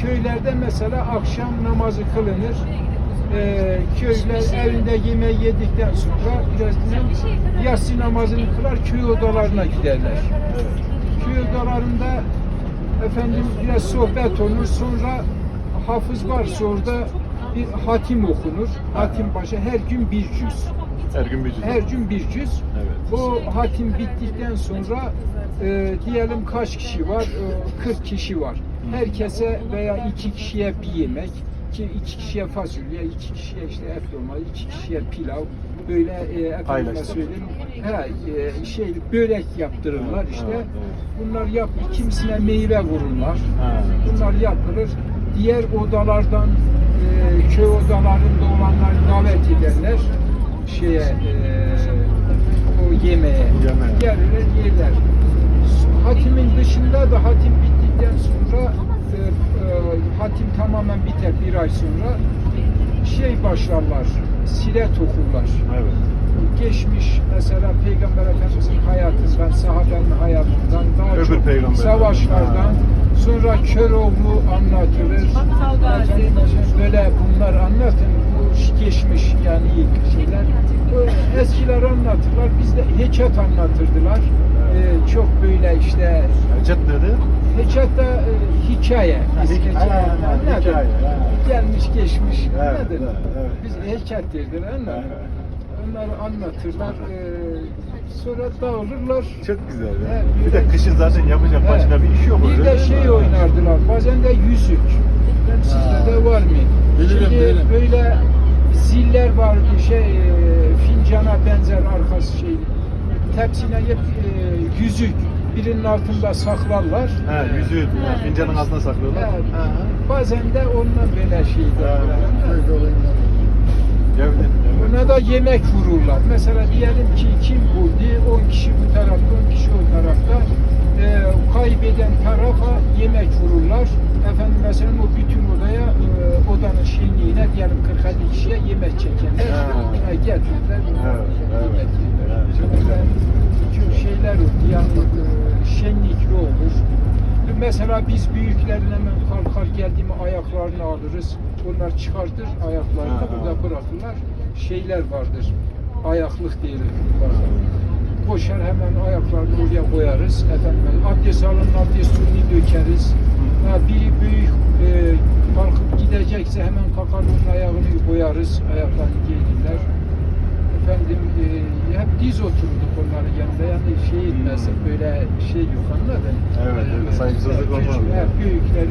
köylerde mesela akşam namazı kılınır. Ee, köyler evinde yemeği yedikten sonra birazdan yatsı namazını kılar köy odalarına giderler. Köy odalarında efendim biraz sohbet olur sonra hafız varsa orada bir hatim okunur. Hatim başa her gün bir cüz. Her gün bir cüz. Her gün bir cüz. Evet. O hatim bittikten sonra e, diyelim kaç kişi var? E, 40 kişi var. Herkese veya iki kişiye bir yemek, ki iki kişiye fasulye, iki kişiye işte et dolma, iki kişiye pilav, böyle e, efendime söyleyeyim, he, e, şey börek yaptırırlar işte. Bunlar yap, kimisine meyve vururlar. Ha. Bunlar yapılır. Diğer odalardan e, köy odalarında olanlar davet ederler şeye e, o yemeğe. Yemeğe. Gelirler yerler. Hatimin dışında da hatim bittikten sonra e, e, hatim tamamen biter bir ay sonra şey başlarlar. Siret okurlar Evet. geçmiş mesela Peygamber Efendimizin hayatından, sahabenin hayatından, daha Öbür çok savaşlardan, sonra Köroğlu anlatılır. Böyle bunlar anlatın, bu geçmiş yani şeyler. Eskiler anlatırlar, biz de hecat anlatırdılar. Ee, çok böyle işte, Hacet nedir? hecat da e, hikaye. Biz hikaye, ha, anladın. hikaye, ha. Gelmiş geçmiş Evet, anladın. evet, evet. Biz hecat derdiler anladın. Evet. Onları anlatırlar. Ee, sonra dağılırlar. Çok güzel ya. Evet, bir de böyle- kışın zaten yapacak Evet. başka bir iş yok. Bir de şey mi? oynardılar. Bazen de yüzük. Ben sizde de var mı? Bilirim, Şimdi bilirim. böyle ziller vardı şey e, fincana benzer. Tepsine hep e, yüzük birinin altında saklarlar. He, yüzüğü ha, fincanın altına saklıyorlar. Ha. Bazen de ondan böyle şey derler. Evet, evet. Ona da yemek vururlar. Mesela diyelim ki kim vurdu? 10 kişi bu tarafta, 10 kişi o tarafta. Ee, kaybeden tarafa yemek vururlar. Efendim mesela o bütün odaya, e, odanın şenliğine diyelim 40 kişiye yemek çekerler. Ha. Ha, Getirirler. Evet, evet. Yemek yerler. Evet, çok Böyle Çok şeyler oldu. Yani e, şenlikli olur. Mesela biz büyüklerin hemen kalkar geldiğimi ayaklarını alırız. Onlar çıkartır ayaklarını burada bırakırlar. Şeyler vardır. Ayaklık diyelim. Koşar hemen ayaklarını oraya koyarız. Efendim abdest alın abdest suyunu dökeriz. Ha, biri büyük e, kalkıp gidecekse hemen kalkar onun ayağını koyarız. Ayaklarını giydiler. Efendim e, hep diz oturduk onların yanında. Şey etmezsek böyle şey yok anladın? Evet, öyle saygısızlık olmaz. Büyükler